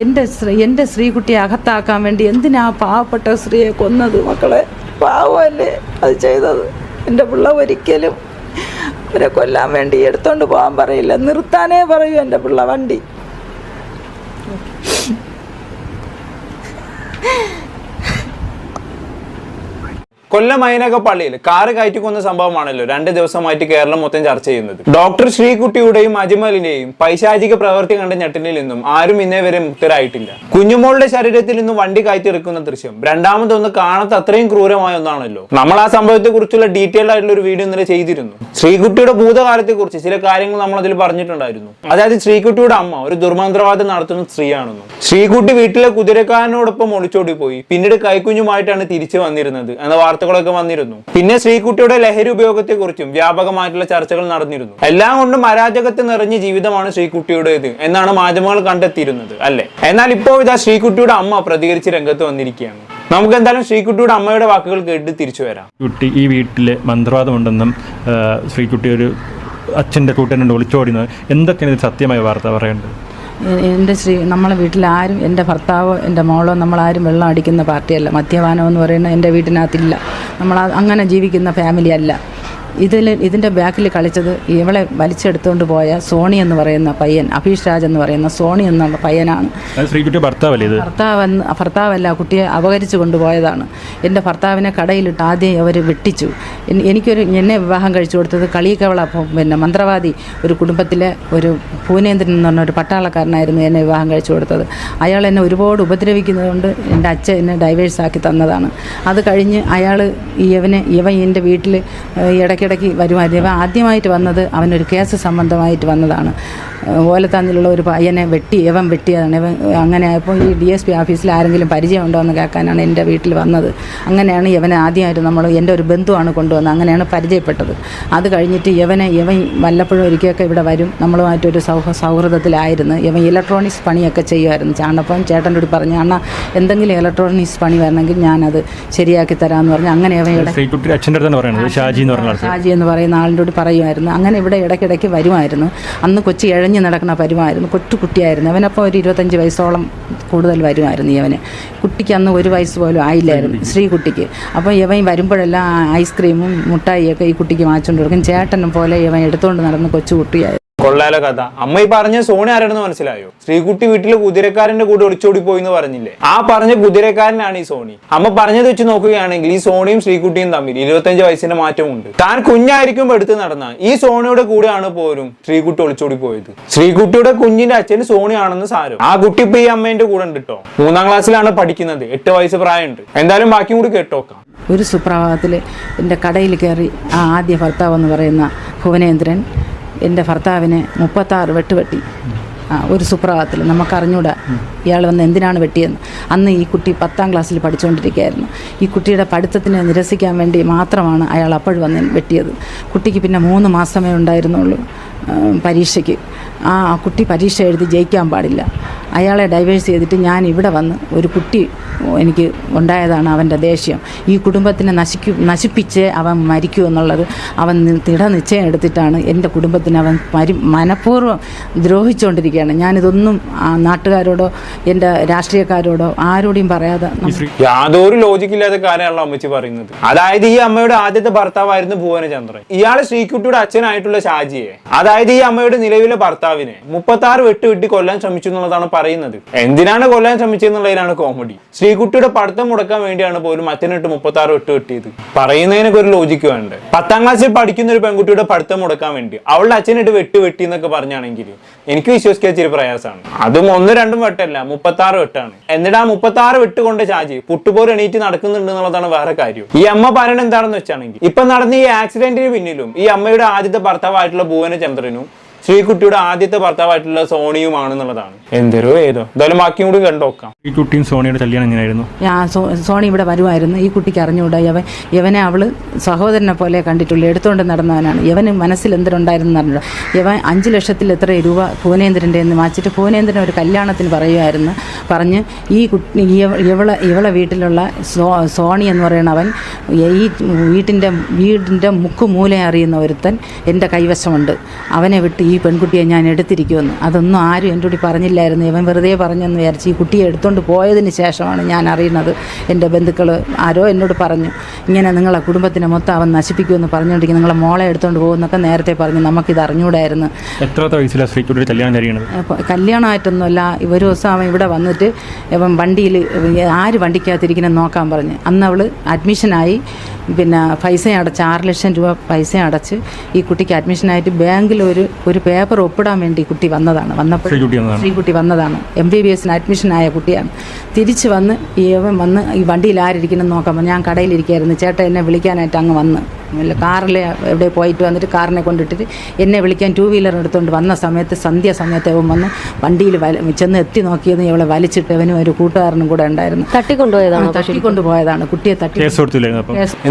സ്ത്രീ എന്റെ സ്ത്രീകുട്ടിയെ അകത്താക്കാൻ വേണ്ടി എന്തിനാ പാവപ്പെട്ട സ്ത്രീയെ കൊന്നത് മക്കളെ? പാവമല്ലേ അത് ചെയ്തത്? എന്റെ പിള്ള ഒരിക്കലും അവരെ കൊല്ലാൻ വേണ്ടി എടുത്തോണ്ട് പോകാൻ പറയില്ല. നിർത്താനേ പറയൂ എന്റെ പിള്ള വണ്ടി. കൊല്ലം മൈനക പള്ളിയിൽ കാറ് കയറ്റി കൊന്ന സംഭവമാണല്ലോ രണ്ട് ദിവസമായിട്ട് കേരളം മൊത്തം ചർച്ച ചെയ്യുന്നത്. ഡോക്ടർ ശ്രീകുട്ടിയുടെയും അജ്മലിന്റെയും പൈശാചിക പ്രവൃത്തി കണ്ട ഞെട്ടലിൽ നിന്നും ആരും ഇന്നേ വരെ മുക്തരായിട്ടില്ല. കുഞ്ഞുമോളുടെ ശരീരത്തിൽ നിന്നും വണ്ടി കയറ്റിറക്കുന്ന ദൃശ്യം രണ്ടാമതൊന്ന് കാണാത്ത അത്രയും ക്രൂരമായ ഒന്നാണല്ലോ. നമ്മൾ ആ സംഭവത്തെ കുറിച്ചുള്ള ഡീറ്റെയിൽഡ് ആയിട്ടുള്ള ഒരു വീഡിയോ ഇന്നലെ ചെയ്തിരുന്നു. ശ്രീകുട്ടിയുടെ ഭൂതകാലത്തെ കുറിച്ച് ചില കാര്യങ്ങൾ നമ്മൾ അതിൽ പറഞ്ഞിട്ടുണ്ടായിരുന്നു. അതായത് ശ്രീകുട്ടിയുടെ അമ്മ ഒരു ദുർമന്ത്രവാദം നടത്തുന്ന സ്ത്രീയാണെന്നും ശ്രീകുട്ടി വീട്ടിലെ കുതിരക്കാരനോടൊപ്പം ഒളിച്ചോടി പോയി പിന്നീട് കൈക്കുഞ്ഞുമായിട്ടാണ് തിരിച്ചു വന്നിരുന്നത് എന്ന വാർത്തകളൊക്കെ വന്നിരുന്നു. പിന്നെ ശ്രീകുട്ടിയുടെ ലഹരി ഉപയോഗത്തെ കുറിച്ചും വ്യാപകമായിട്ടുള്ള ചർച്ചകൾ നടന്നിരുന്നു. എല്ലാം കൊണ്ടും അരാജകത്ത് നിറഞ്ഞ ജീവിതമാണ് ശ്രീകുട്ടിയുടേത് എന്നാണ് മാധ്യമങ്ങൾ കണ്ടെത്തിയിരുന്നത് അല്ലെ? എന്നാൽ ഇപ്പോൾ ഇതാ ശ്രീകുട്ടിയുടെ അമ്മ പ്രതികരിച്ച് രംഗത്ത് വന്നിരിക്കുകയാണ്. നമുക്ക് എന്തായാലും ശ്രീകുട്ടിയുടെ അമ്മയുടെ വാക്കുകൾ കേട്ട് തിരിച്ചു വരാം. കുട്ടി ഈ വീട്ടിൽ മന്ത്രവാദമുണ്ടെന്നും ശ്രീകുട്ടി ഒരു അച്ഛന്റെ കൂട്ടനുണ്ട് ഒളിച്ചോടുന്നത് എന്തൊക്കെയാണ് സത്യമായ വാർത്ത പറയേണ്ടത്? എന്റെ ശ്രീ നമ്മളെ വീട്ടിലാരും എന്റെ ഭർത്താവോ എന്റെ മോളോ നമ്മളാരും വെള്ളം അടിക്കുന്ന പാർട്ടിയല്ല. മദ്യപാനം എന്ന് പറയുന്നത് എന്റെ വീട്ടിനകത്തില്ല. നമ്മൾ അങ്ങനെ ജീവിക്കുന്ന ഫാമിലി അല്ല. ഇതിൽ ഇതിന്റെ ബാക്കിൽ കളിച്ചത് ഇവളെ വലിച്ചെടുത്തുകൊണ്ട് പോയ സോണി എന്ന് പറയുന്ന പയ്യൻ അഭീഷ് രാജ് എന്ന് പറയുന്ന സോണി എന്ന പയ്യനാണ്. ഭർത്താവല്ലേ ഭർത്താവ് ഭർത്താവല്ല കുട്ടിയെ അപകരിച്ചു കൊണ്ടുപോയതാണ്. എന്റെ ഭർത്താവിനെ കടയിലിട്ട് ആദ്യം അവർ വെട്ടിച്ചു. എനിക്കൊരു എന്നെ വിവാഹം കഴിച്ചു കൊടുത്തത് കളിക്കവള പിന്നെ മന്ത്രവാദി ഒരു കുടുംബത്തിലെ ഒരു ഭൂനേന്ദ്രൻ എന്ന് പറഞ്ഞ ഒരു പട്ടാളക്കാരനായിരുന്നു എന്നെ വിവാഹം കഴിച്ചു കൊടുത്തത്. അയാൾ എന്നെ ഒരുപാട് ഉപദ്രവിക്കുന്നതുകൊണ്ട് എന്റെ അച്ഛൻ എന്നെ ഡൈവേഴ്സ് ആക്കി തന്നതാണ്. അത് കഴിഞ്ഞ് അയാൾ ഇവനെ ഇവൻ എന്റെ വീട്ടിൽ ഇടയ്ക്കിടയ്ക്ക് വരുമായിരുന്നു. ആദ്യമായിട്ട് വന്നത് അവനൊരു കേസ് സംബന്ധമായിട്ട് വന്നതാണ്. ഓലത്താന്നിലുള്ള ഒരു പയ്യനെ വെട്ടി ഇവൻ വെട്ടിയതാണ് ഇവൻ അങ്ങനെ ആയപ്പോൾ ഈ ഡി എസ് പി ഓഫീസിൽ ആരെങ്കിലും പരിചയമുണ്ടോ എന്ന് കേൾക്കാനാണ് എന്റെ വീട്ടിൽ വന്നത്. അങ്ങനെയാണ് ഇവനെ ആദ്യമായിട്ട് നമ്മൾ എന്റെ ഒരു ബന്ധുവാണ് കൊണ്ടുവന്നത്. അങ്ങനെയാണ് പരിചയപ്പെട്ടത്. അത് കഴിഞ്ഞിട്ട് ഇവനെ ഇവൻ വല്ലപ്പോഴും ഒരിക്കലൊക്കെ ഇവിടെ വരും. നമ്മളുമായിട്ടൊരു സൗഹ സൗഹൃദത്തിലായിരുന്നു. ഇവൻ ഇലക്ട്രോണിക്സ് പണിയൊക്കെ ചെയ്യുമായിരുന്നു. ചാണ്ടപ്പം ചേട്ടന്റെ ഒരു പറഞ്ഞു അണ്ണ എന്തെങ്കിലും ഇലക്ട്രോണിക്സ് പണി വരണമെങ്കിൽ ഞാനത് ശരിയാക്കി തരാമെന്ന് പറഞ്ഞു. അങ്ങനെ അച്ഛന്റെ ഷാജി എന്ന് പറഞ്ഞ ഷാജി എന്ന് പറയുന്ന ആളിന്റെ കൂടി പറയുമായിരുന്നു. അങ്ങനെ ഇവിടെ ഇടയ്ക്കിടയ്ക്ക് വരുമായിരുന്നു. അന്ന് കൊച്ചി ഇഴഞ്ഞു നടക്കുന്ന പരുമായിരുന്നു കൊച്ചുകുട്ടിയായിരുന്നു. അവനപ്പോൾ ഒരു ഇരുപത്തഞ്ച് വയസ്സോളം കൂടുതൽ വരുമായിരുന്നു ഇവന് കുട്ടിക്ക് അന്ന് ഒരു വയസ്സ് പോലും ആയില്ലായിരുന്നു. ശ്രീകുട്ടിക്ക് അപ്പോൾ ഇവൻ വരുമ്പോഴെല്ലാം ഐസ്ക്രീമും മുട്ടായിയൊക്കെ ഈ കുട്ടിക്ക് വാങ്ങിച്ചുകൊണ്ട് കൊടുക്കും. ചേട്ടനും പോലെ ഇവൻ എടുത്തുകൊണ്ട് നടന്ന് കൊച്ചു കുട്ടിയായിരുന്നു കൊള്ളാലോ കഥ. അമ്മ ഈ പറഞ്ഞ സോണി ആരാണെന്ന് മനസ്സിലായോ? ശ്രീകുട്ടി വീട്ടിലെ കുതിരക്കാരന്റെ കൂടെ ഒളിച്ചോടി പോയി എന്ന് പറഞ്ഞില്ലേ? ആ പറഞ്ഞ കുതിരക്കാരനാണ് ഈ സോണി. അമ്മ പറഞ്ഞത് വെച്ച് നോക്കുകയാണെങ്കിൽ ഈ സോണിയും ശ്രീകുട്ടിയും തമ്മിൽ ഇരുപത്തഞ്ച് വയസ്സിന്റെ മാറ്റമുണ്ട്. താൻ കുഞ്ഞായിരിക്കുമ്പോൾ എടുത്ത് നടന്ന ഈ സോണിയുടെ കൂടെയാണ് പോലും ശ്രീകുട്ടി ഒളിച്ചോടി പോയത്. ശ്രീകുട്ടിയുടെ കുഞ്ഞിന്റെ അച്ഛൻ സോണിയാണെന്ന് സാരം. ആ കുട്ടി ഇപ്പൊ ഈ അമ്മേന്റെ കൂടെ ഉണ്ട് കേട്ടോ മൂന്നാം ക്ലാസ്സിലാണ് പഠിക്കുന്നത്. എട്ട് വയസ്സ് പ്രായമുണ്ട്. എന്തായാലും ബാക്കി കൂടി കേട്ടോക്കാം ഒരു സുപ്രഭാതത്തിൽ എന്റെ കടയിൽ കയറി ആ ആദ്യ ഭർത്താവ് എന്ന് പറയുന്ന ഭുവനേന്ദ്രൻ എന്റെ ഭർത്താവിനെ മുപ്പത്താറ് വെട്ടുവെട്ടി ഒരു സുപ്രഭാതത്തിൽ നമുക്കറിഞ്ഞൂടാ. ഇയാൾ വന്ന് എന്തിനാണ് വെട്ടിയെന്ന്. അന്ന് ഈ കുട്ടി പത്താം ക്ലാസ്സിൽ പഠിച്ചുകൊണ്ടിരിക്കുകയായിരുന്നു. ഈ കുട്ടിയുടെ പഠിത്തത്തിനെ നിരസിക്കാൻ വേണ്ടി മാത്രമാണ് അയാൾ അപ്പോഴും വന്ന് വെട്ടിയത്. കുട്ടിക്ക് പിന്നെ മൂന്ന് മാസമേ ഉണ്ടായിരുന്നുള്ളൂ പരീക്ഷയ്ക്ക്. ആ കുട്ടി പരീക്ഷ എഴുതി ജയിക്കാൻ പാടില്ല. അയാളെ ഡൈവേഴ്സ് ചെയ്തിട്ട് ഞാൻ ഇവിടെ വന്ന് ഒരു കുട്ടി എനിക്ക് ഉണ്ടായതാണ് അവന്റെ ദേഷ്യം. ഈ കുടുംബത്തിനെ നശിക്കു നശിപ്പിച്ച് അവൻ മരിക്കൂ എന്നുള്ളത് അവൻ തിട നിശ്ചയം എടുത്തിട്ടാണ് എന്റെ കുടുംബത്തിന് അവൻ മരി മനഃപൂർവം ദ്രോഹിച്ചുകൊണ്ടിരിക്കുകയാണ്. ഞാനിതൊന്നും നാട്ടുകാരോടോ എന്റെ രാഷ്ട്രീയക്കാരോടോ ആരോടെയും പറയാതെ യാതൊരു ലോജിക് ഇല്ലാത്ത കാര്യമാണല്ലോ അമ്മച്ചി പറയുന്നത്. അതായത് ഈ അമ്മയുടെ ആദ്യത്തെ ഭർത്താവായിരുന്നു ഭുവനചന്ദ്രൻ. ഇയാൾ ശ്രീകുട്ടിയുടെ അച്ഛനായിട്ടുള്ള ഷാജിയെ. അതായത് ഈ അമ്മയുടെ നിലവിലെ ഭർത്താവിനെ മുപ്പത്തി ആറ് വെട്ട് കൊല്ലാൻ ശ്രമിച്ചു എന്നുള്ളതാണ് പറയുന്നത്. എന്തിനാണ് കൊല്ലാൻ ശ്രമിച്ചതെന്നുള്ളതിലാണ് കോമഡി ശ്രീകുട്ടിയുടെ പഠിത്തം മുടക്കാൻ വേണ്ടിയാണ് പോലും അച്ഛനിട്ട് മുപ്പത്തി ആറ് വെട്ട് കിട്ടിയത് പറയുന്നതിനൊക്കെ ഒരു ലോജിക്ക് വേണ്ട? പത്താം ക്ലാസ്സിൽ പഠിക്കുന്ന ഒരു പെൺകുട്ടിയുടെ പഠിത്തം മുടക്കാൻ വേണ്ടി അവളുടെ അച്ഛനിട്ട് വെട്ട് വെട്ടി എന്നൊക്കെ പറഞ്ഞാണെങ്കിൽ എനിക്ക് വിശ്വസിക്കാൻ ഇച്ചിരി പ്രയാസമാണ്. അതും ഒന്നും രണ്ടും വെട്ടല്ല മുപ്പത്തി ആറ് വെട്ടാണ്. എന്നിട്ട് ആ മുപ്പത്തി ആറ് വെട്ട് കൊണ്ട് ചാജി പുട്ടുപോലെ എണീറ്റ് നടക്കുന്നുണ്ട് എന്നുള്ളതാണ് വേറെ കാര്യം. ഈ അമ്മ പറയണത് എന്താണെന്ന് വെച്ചാണെങ്കിൽ ഇപ്പൊ നടന്ന ഈ ആക്സിഡന്റിന് പിന്നിലും ഈ അമ്മയുടെ ആദ്യത്തെ ഭർത്താവായിട്ടുള്ള ഭുവനചന്ദ്രനും ശ്രീകുട്ടിയുടെ ആദ്യത്തെ ഭർത്താവായിട്ടുള്ള സോണിയുമാണെന്നുള്ളതാണ്. എന്തൊരു ഏതോ. എന്തായാലും ബാക്കിയും കൂടി കണ്ടോക്കാം ശ്രീകുട്ടിയും സോണിയുടെ കല്യാണം എങ്ങനെയായിരുന്നു? ഞാൻ സോ സോണി ഇവിടെ വരുമായിരുന്നു ഈ കുട്ടിക്ക് അറിഞ്ഞുകൂടാ. യവൻ യവനെ അവൾ സഹോദരനെ പോലെ കണ്ടിട്ടുള്ളൂ. എടുത്തുകൊണ്ട് നടന്നവനാണ്. ഇവന് മനസ്സിൽ എന്തിനുണ്ടായിരുന്നു അറിഞ്ഞു ഇവൻ അഞ്ച് ലക്ഷത്തിൽ എത്ര രൂപ ഭുവനേന്ദ്രന്റെ എന്ന് വാങ്ങിച്ചിട്ട് ഭുവനേന്ദ്രൻ ഒരു കല്യാണത്തിന് പറയുമായിരുന്നു പറഞ്ഞ് ഈ കുട്ടി ഇവ- ഇവളെ ഇവളെ വീട്ടിലുള്ള സോ സോണി എന്ന് പറയുന്ന അവൻ ഈ വീട്ടിന്റെ വീടിന്റെ മുക്കുമൂല അറിയുന്ന ഒരുത്തൻ എന്റെ കൈവശമുണ്ട്. അവനെ വിട്ട് ഈ പെൺകുട്ടിയെ ഞാൻ എടുത്തിരിക്കുമെന്ന്. അതൊന്നും ആരും എന്റെ കൂടി പറഞ്ഞില്ലായിരുന്നു. ഇവൻ വെറുതെ പറഞ്ഞെന്ന് വിചാരിച്ച് ഈ കുട്ടിയെ എടുത്തുകൊണ്ട് പോയതിന് ശേഷമാണ് ഞാൻ അറിയുന്നത്. എന്റെ ബന്ധുക്കൾ ആരോ എന്നോട് പറഞ്ഞു ഇങ്ങനെ നിങ്ങളെ കുടുംബത്തിനെ മൊത്തം അവൻ നശിപ്പിക്കുമെന്ന് പറഞ്ഞുകൊണ്ടിരിക്കും നിങ്ങളെ മോളെ എടുത്തുകൊണ്ട് പോകുന്നൊക്കെ നേരത്തെ പറഞ്ഞു. നമുക്കിത് അറിഞ്ഞുകൂടായിരുന്നു എത്ര വയസ്സിലാണ് കല്യാണം കഴിയുന്നത് കല്യാണമായിട്ടൊന്നുമല്ല. ഒരു ദിവസം അവൻ ഇവിടെ വന്നിട്ട് ഇവൻ വണ്ടിയിൽ ആര് വണ്ടിക്കകത്തിരിക്കണം നോക്കാൻ പറഞ്ഞു. അന്ന് അവൾ അഡ്മിഷനായി. പിന്നെ പൈസ അടച്ച് ആറ് ലക്ഷം രൂപ പൈസ അടച്ച് ഈ കുട്ടിക്ക് അഡ്മിഷനായിട്ട് ബാങ്കിൽ ഒരു ഒരു പേപ്പർ ഒപ്പിടാൻ വേണ്ടി കുട്ടി വന്നതാണ്. വന്നപ്പോൾ ശ്രീകുട്ടി വന്നതാണ്. എം ബി ബി എസിന് അഡ്മിഷനായ കുട്ടിയാണ്. തിരിച്ച് വന്ന് ഈ അവൻ വന്ന് ഈ വണ്ടിയിൽ ആരിരിക്കണം നോക്കാൻ ഞാൻ കടയിലിരിക്കുകയായിരുന്നു ചേട്ടൻ എന്നെ വിളിക്കാനായിട്ട് അങ്ങ് വന്ന്. കാറിൽ എവിടെ പോയിട്ട് വന്നിട്ട് കാറിനെ കൊണ്ടിട്ടിട്ട് എന്നെ വിളിക്കാൻ ടൂ വീലർ എടുത്തുകൊണ്ട് വന്ന സമയത്ത് സന്ധ്യ സമയത്ത് അവൻ വന്ന് വണ്ടിയിൽ വല ചെന്ന് എത്തി നോക്കിയത് ഇവളെ വലിച്ചിട്ട് അവനും ഒരു കൂട്ടുകാരനും കൂടെ ഉണ്ടായിരുന്നു. തട്ടിക്കൊണ്ടുപോയതാണ് തട്ടിക്കൊണ്ടുപോയതാണ്. കുട്ടിയെ തട്ടി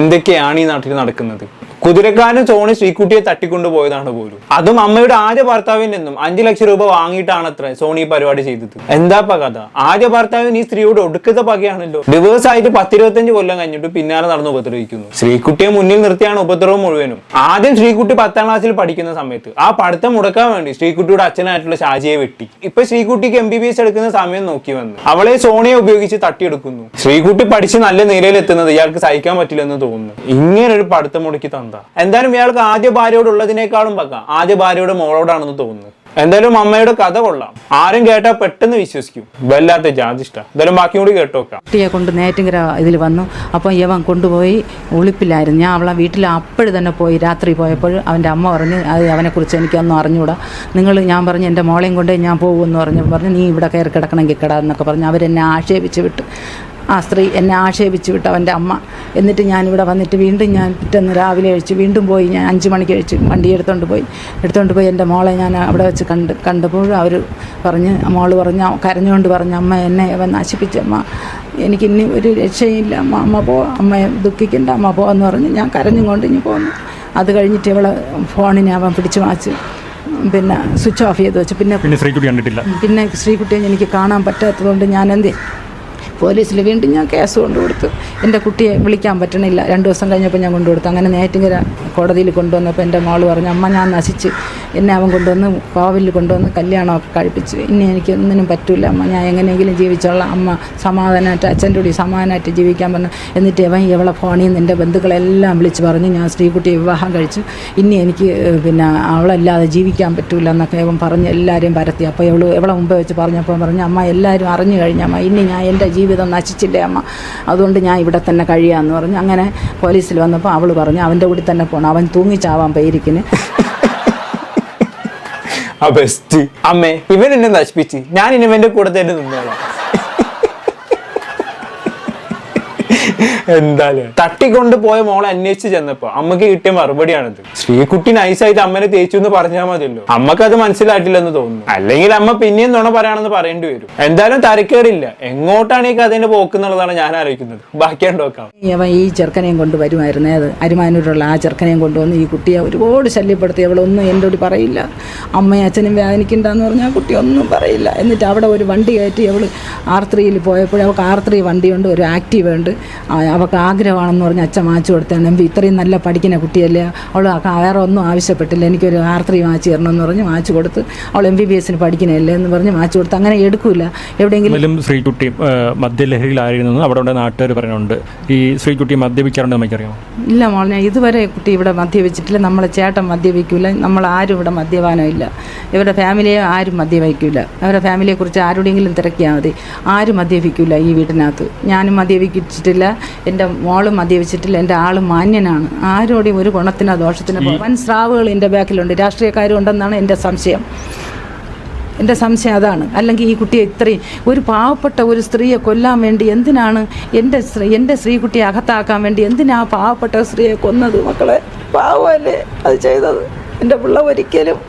എന്തൊക്കെയാണ് ഈ നാട്ടിൽ നടക്കുന്നത്? കുതിരക്കാരൻ സോണി ശ്രീക്കുട്ടിയെ തട്ടിക്കൊണ്ടു പോയതാണ് പോലും. അതും അമ്മയുടെ ആദ്യ ഭർത്താവിൽ നിന്നും അഞ്ചു ലക്ഷം രൂപ വാങ്ങിയിട്ടാണ് അത്ര സോണി പരിപാടി ചെയ്തത്. എന്താ ഇപ്പൊ കഥ? ആദ്യ ഭർത്താവിന് ഈ സ്ത്രീയോട് ഒടുക്കത്തെ പകയാണല്ലോ. ഡിവേഴ്സ് ആയിട്ട് പത്തിരുപത്തഞ്ച് കൊല്ലം കഴിഞ്ഞിട്ട് പിന്നാലെ നടന്ന് ഉപദ്രവിക്കുന്നു. ശ്രീക്കുട്ടിയെ മുന്നിൽ നിർത്തിയാണ് ഉപദ്രവം മുഴുവനും. ആദ്യം ശ്രീകുട്ടി പത്താം ക്ലാസ്സിൽ പഠിക്കുന്ന സമയത്ത് ആ പഠിത്തം മുടക്കാൻ വേണ്ടി ശ്രീകുട്ടിയുടെ അച്ഛനായിട്ടുള്ള ഷാജിയെ വെട്ടി. ഇപ്പൊ ശ്രീകുട്ടിക്ക് എം ബി ബി എസ് എടുക്കുന്ന സമയം നോക്കി വന്ന്. അവളെ സോണിയെ ഉപയോഗിച്ച് തട്ടിയെടുക്കുന്നു. ശ്രീകുട്ടി പഠിച്ച് നല്ല നിലയിൽ എത്തുന്നത് ഇയാൾക്ക് സഹിക്കാൻ പറ്റില്ലെന്ന് തോന്നുന്നു. ഇങ്ങനെ ഒരു പഠിത്തം മുടക്കി തന്ത എന്തായാലും ഇയാൾക്ക് ആദ്യ ഭാര്യയോട് ഉള്ളതിനേക്കാളും പക ആദ്യ ഭാര്യയുടെ മോളോടാണെന്ന് തോന്നുന്നു. എന്തായാലും അമ്മയുടെ കഥ കൊള്ളാം. ആരും കേട്ടാ പെട്ടെന്ന് വിശ്വസിക്കും. വല്ലാത്ത ജാതിഷ്ട എന്തായാലും ബാക്കി കൂടി കേട്ടോക്കാം കുട്ടിയെ കൊണ്ട് നേറ്റിങ്കര ഇതിൽ വന്നു. അപ്പോൾ യവൻ കൊണ്ടുപോയി ഒളിപ്പില്ലായിരുന്നു ഞാൻ അവളെ വീട്ടിൽ അപ്പോഴും തന്നെ പോയി രാത്രി പോയപ്പോൾ അവന്റെ അമ്മ പറഞ്ഞു അത് അവനെക്കുറിച്ച് എനിക്കൊന്നും അറിഞ്ഞൂടാ. നിങ്ങൾ ഞാൻ പറഞ്ഞു എന്റെ മോളെയും കൊണ്ടേ ഞാൻ പോകുമെന്ന് പറഞ്ഞു. പറഞ്ഞു നീ ഇവിടെ കയറി കിടക്കണമെങ്കിൽ കിടാ എന്നൊക്കെ പറഞ്ഞു. അവരെന്നെ ആക്ഷേപിച്ച് വിട്ട്. ആ സ്ത്രീ എന്നെ ആക്ഷേപിച്ചു വിട്ട് അവന്റെ അമ്മ. എന്നിട്ട് ഞാനിവിടെ വന്നിട്ട് വീണ്ടും ഞാൻ പിറ്റേന്ന് രാവിലെ കഴിച്ചു വീണ്ടും പോയി. ഞാൻ അഞ്ച് മണിക്ക് കഴിച്ചു വണ്ടി എടുത്തുകൊണ്ട് പോയി. എടുത്തുകൊണ്ട് പോയി എന്റെ മോളെ ഞാൻ അവിടെ വെച്ച് കണ്ട് കണ്ടപ്പോൾ അവർ പറഞ്ഞ് മോൾ പറഞ്ഞ കരഞ്ഞുകൊണ്ട് പറഞ്ഞ അമ്മ എന്നെ അവൻ നശിപ്പിച്ചമ്മ എനിക്കിനി ഒരു രക്ഷയില്ല അമ്മ അമ്മ പോ അമ്മയെ ദുഃഖിക്കണ്ട അമ്മ പോന്ന് പറഞ്ഞ് ഞാൻ കരഞ്ഞുകൊണ്ട് ഇനി പോന്നു. അത് കഴിഞ്ഞിട്ട് ഇവളെ ഫോണിനെ അവൻ പിടിച്ചു വാച്ച് പിന്നെ സ്വിച്ച് ഓഫ് ചെയ്ത് വെച്ചു. പിന്നെ പിന്നെ ശ്രീകുട്ടി കണ്ടിട്ടില്ല. പിന്നെ ശ്രീകുട്ടിയെ എനിക്ക് കാണാൻ പറ്റാത്തതുകൊണ്ട് ഞാൻ എന്ത് പോലീസിൽ വീണ്ടും ഞാൻ കേസ് കൊണ്ടു കൊടുത്തു എന്റെ കുട്ടിയെ വിളിക്കാൻ പറ്റണില്ല. രണ്ട് ദിവസം കഴിഞ്ഞപ്പോൾ ഞാൻ കൊണ്ടു കൊടുത്തു അങ്ങനെ നേറ്റിങ്ങര കോടതിയിൽ കൊണ്ടുവന്നപ്പോൾ എന്റെ മോൾ പറഞ്ഞു അമ്മ ഞാൻ നശിച്ച്. എന്നെ അവൻ കൊണ്ടുവന്ന് കോവിലിൽ കൊണ്ടുവന്ന് കല്യാണമൊക്കെ കഴിപ്പിച്ച്. ഇനി എനിക്ക് ഒന്നിനും പറ്റില്ല അമ്മ. ഞാൻ എങ്ങനെയെങ്കിലും ജീവിച്ചോളാം. അമ്മ സമാധാനമായിട്ട് അച്ഛന്റെ കൂടി സമാധാനമായിട്ട് ജീവിക്കാൻ പറഞ്ഞു. എന്നിട്ട് അവൻ ഇവളെ ഫോണിൽ നിന്ന് എന്റെ ബന്ധുക്കളെല്ലാം വിളിച്ച് പറഞ്ഞ്. ഞാൻ സ്ത്രീകുട്ടിയെ വിവാഹം കഴിച്ചു. ഇനി എനിക്ക് പിന്നെ അവളല്ലാതെ ജീവിക്കാൻ പറ്റൂല എന്നൊക്കെ അവൻ പറഞ്ഞ് എല്ലാവരെയും പരത്തി. അപ്പോൾ ഇവൾ ഇവളെ മുമ്പേ വെച്ച് പറഞ്ഞപ്പോൾ പറഞ്ഞു അമ്മ എല്ലാവരും അറിഞ്ഞു കഴിഞ്ഞമ്മ ഇനി ഞാൻ എന്റെ ജീവിതം നശിച്ചില്ലേ അമ്മ? അതുകൊണ്ട് ഞാൻ ഇവിടെ തന്നെ കഴിയാമെന്ന് പറഞ്ഞു. അങ്ങനെ പോലീസിൽ വന്നപ്പോൾ അവൾ പറഞ്ഞു അവന്റെ കൂടി തന്നെ പോകണം അവൻ തൂങ്ങിച്ചാവാൻ പേരിക്കിന്. ആ ബെസ്റ്റ് അമ്മേ ഇവൻ എന്നെ നശിപ്പിച്ച്. ഞാൻ ഇനി ഇവന്റെ കൂടെ തന്നെ നിന്നോളാം. എന്തായാലും. തട്ടിക്കൊണ്ട് പോയ മോളെ അന്വേഷിച്ച് ചെന്നപ്പോ അമ്മയ്ക്ക് കിട്ടിയ മറുപടിയാണിത്. ശ്രീകുട്ടി നൈസായിട്ട് അമ്മനെ തേച്ചു എന്ന് പറഞ്ഞാൽ മതിയല്ലോ. അമ്മയ്ക്ക് അത് മനസ്സിലായിട്ടില്ലെന്ന് തോന്നുന്നു. അല്ലെങ്കിൽ അമ്മ പിന്നെയും നുണ പറയാണെന്ന് പറയേണ്ടി വരും. എന്തായാലും തരക്കേടില്ല. എങ്ങോട്ടാണ് ഈ കഥേന്റെ പോക്കുന്നുള്ളതാണ് ഞാൻ ആലോചിക്കുന്നത്. ബാക്കിയാണ്ട് നോക്കാം. അവൻ ഈ ചെറുക്കനെയും കൊണ്ട് വരുമായിരുന്നേ അത്. അരുമാനൂരുള്ള ആ ചെറുക്കനെയും കൊണ്ടുവന്ന് ഈ കുട്ടിയെ ഒരുപാട് ശല്യപ്പെടുത്തി. അവളൊന്നും എന്നോട് പറയില്ല. അമ്മയും അച്ഛനും വേദനിക്കണ്ടെന്ന് പറഞ്ഞാൽ കുട്ടി ഒന്നും പറയില്ല. എന്നിട്ട് അവിടെ ഒരു വണ്ടി കയറ്റി അവൾ ആർത്രിയിൽ പോയപ്പോൾ അവൾക്ക് ആർത്രി വണ്ടിയുണ്ട് ഒരു ആക്റ്റീവ് ഉണ്ട്. അവൾക്ക് ആഗ്രഹമാണെന്ന് പറഞ്ഞ് അച്ഛൻ വാങ്ങിച്ചു കൊടുത്താണ് എനിക്ക് ഇത്രയും നല്ല പഠിക്കുന്ന കുട്ടിയല്ലേ? അവൾ വേറെ ഒന്നും ആവശ്യപ്പെട്ടില്ല. എനിക്കൊരു ആർത്രി വാങ്ങിച്ചു തരണമെന്ന് പറഞ്ഞ് വാങ്ങിച്ചു കൊടുത്ത് അവൾ എം ബി ബി എസിന് പഠിക്കണല്ലേ എന്ന് പറഞ്ഞ് വാങ്ങിച്ചു കൊടുത്ത്. അങ്ങനെ എടുക്കൂല. എവിടെയെങ്കിലും ശ്രീകുട്ടി മദ്യലഹരിയിലായിരുന്നു അവിടെ നാട്ടുകാർ പറയുന്നുണ്ട്. ഈ ശ്രീകുട്ടി മദ്യപിക്കാറുണ്ട് നമുക്കറിയാമോ ഇല്ല മോൾ ഞാൻ ഇതുവരെ കുട്ടി ഇവിടെ മദ്യപിച്ചിട്ടില്ല. നമ്മളെ ചേട്ടൻ മദ്യപിക്കില്ല നമ്മൾ ആരും ഇവിടെ മദ്യപാനം ഇല്ല. ഇവരുടെ ഫാമിലിയെ ആരും മദ്യപിക്കില്ല അവരുടെ ഫാമിലിയെക്കുറിച്ച് ആരുടെയെങ്കിലും തിരക്കിയാൽ മതി. ആരും മദ്യപിക്കില്ല ഈ വീട്ടിനകത്ത്. ഞാനും മദ്യപിച്ചിട്ടില്ല. എന്റെ മോൾ മദ്യപിച്ചിട്ടില്ല എന്റെ ആൾ മാന്യനാണ്. ആരോടെയും ഒരു ഗുണത്തിനോ ദോഷത്തിനോ വൻ സ്രാവുകൾ എന്റെ ബാക്കിലുണ്ട്. രാഷ്ട്രീയക്കാരും ഉണ്ടെന്നാണ് എന്റെ സംശയം. എന്റെ സംശയം അതാണ്. അല്ലെങ്കിൽ ഈ കുട്ടിയെ ഇത്രയും ഒരു പാവപ്പെട്ട ഒരു സ്ത്രീയെ കൊല്ലാൻ വേണ്ടി എന്തിനാണ് എന്റെ എന്റെ സ്ത്രീകുട്ടിയെ അകത്താക്കാൻ വേണ്ടി എന്തിനാ പാവപ്പെട്ട സ്ത്രീയെ കൊന്നത് മക്കളെ? പാവമല്ലേ അത് ചെയ്തത്? എന്റെ പിള്ള ഒരിക്കലും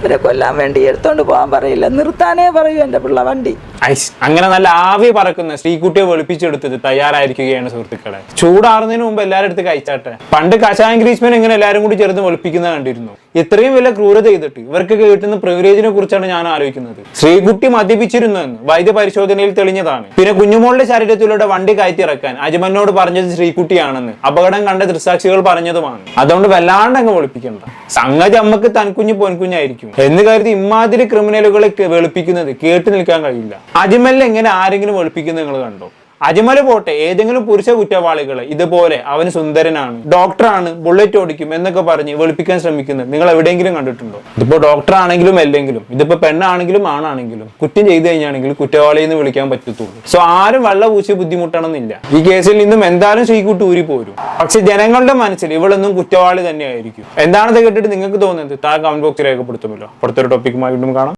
അവരെ കൊല്ലാൻ വേണ്ടി എടുത്തോണ്ട് പോകാൻ പറയില്ല. നിർത്താനേ പറയൂ എന്റെ പിള്ള വണ്ടി. ഐസ് അങ്ങനെ നല്ല ആവി പറക്കുന്ന ശ്രീകുട്ടിയെ വെളുപ്പിച്ചെടുത്തത് തയ്യാറായിരിക്കുകയാണ് സുഹൃത്തുക്കളെ. ചൂടാറുന്നതിന് മുമ്പ് എല്ലാവരും എടുത്ത് കഴിച്ചാട്ടെ. പണ്ട് കഷായം ഗ്രീസ്മൻ ഇങ്ങനെ എല്ലാവരും കൂടി ചേർന്ന് വെളുപ്പിക്കുന്നത് കണ്ടിരുന്നു. ഇത്രയും വലിയ ക്രൂരത ചെയ്തിട്ട് ഇവർക്ക് കിട്ടുന്ന പ്രിവിലേജിനെ കുറിച്ചാണ് ഞാൻ ആലോചിക്കുന്നത്. ശ്രീകുട്ടി മദ്യപിച്ചിരുന്നു എന്ന് വൈദ്യ പരിശോധനയിൽ തെളിഞ്ഞതാണ്. പിന്നെ കുഞ്ഞുമോളുടെ ശരീരത്തിലൂടെ വണ്ടി കയറ്റിറക്കാൻ അജ്മലിനോട് പറഞ്ഞത് ശ്രീകുട്ടിയാണെന്ന്. അപകടം കണ്ട ദൃസാക്ഷികൾ പറഞ്ഞതുമാണ്. അതുകൊണ്ട് വല്ലാണ്ട് അങ്ങ് വെളുപ്പിക്കണ്ട. സംഗതി അമ്മയ്ക്ക് തൻകുഞ്ഞ് പൊൻകുഞ്ഞായിരിക്കും. എന്ന് കരുതി ഇമാതിരി ക്രിമിനലുകളെ വെളുപ്പിക്കുന്നത് കേട്ടു നിൽക്കാൻ കഴിയില്ല. അജ്മലിനെ എങ്ങനെ ആരെങ്കിലും വെളുപ്പിക്കുന്നത് നിങ്ങൾ കണ്ടോ? അജ്മൽ പോട്ടെ ഏതെങ്കിലും പുരുഷ കുറ്റവാളികൾ ഇതുപോലെ അവന് സുന്ദരനാണ് ഡോക്ടറാണ് ബുള്ളറ്റ് ഓടിക്കും എന്നൊക്കെ പറഞ്ഞ് വെളുപ്പിക്കാൻ ശ്രമിക്കുന്നത് നിങ്ങൾ എവിടെയെങ്കിലും കണ്ടിട്ടുണ്ടോ? ഇതിപ്പോ ഡോക്ടർ ആണെങ്കിലും അല്ലെങ്കിലും ഇതിപ്പോ പെണ്ണാണെങ്കിലും ആണാണെങ്കിലും കുറ്റം ചെയ്തു കഴിഞ്ഞാണെങ്കിൽ കുറ്റവാളി എന്ന് വിളിക്കാൻ പറ്റത്തുള്ളൂ. സോ ആരും വെള്ള പൂശി ബുദ്ധിമുട്ടണമെന്നില്ല. ഈ കേസിൽ നിന്നും എന്തായാലും ശ്രീകുട്ടി ഊരി പോരും. പക്ഷെ ജനങ്ങളുടെ മനസ്സിൽ ഇവളൊന്നും കുറ്റവാളി തന്നെയായിരിക്കും. എന്താണെന്ന് കേട്ടിട്ട് നിങ്ങൾക്ക് തോന്നുന്നത്? താഴെ കമന്റ് ബോക്സിൽ രേഖപ്പെടുത്തുമല്ലോ. അടുത്തൊരു ടോപ്പിക്കുമായി വീണ്ടും കാണാം.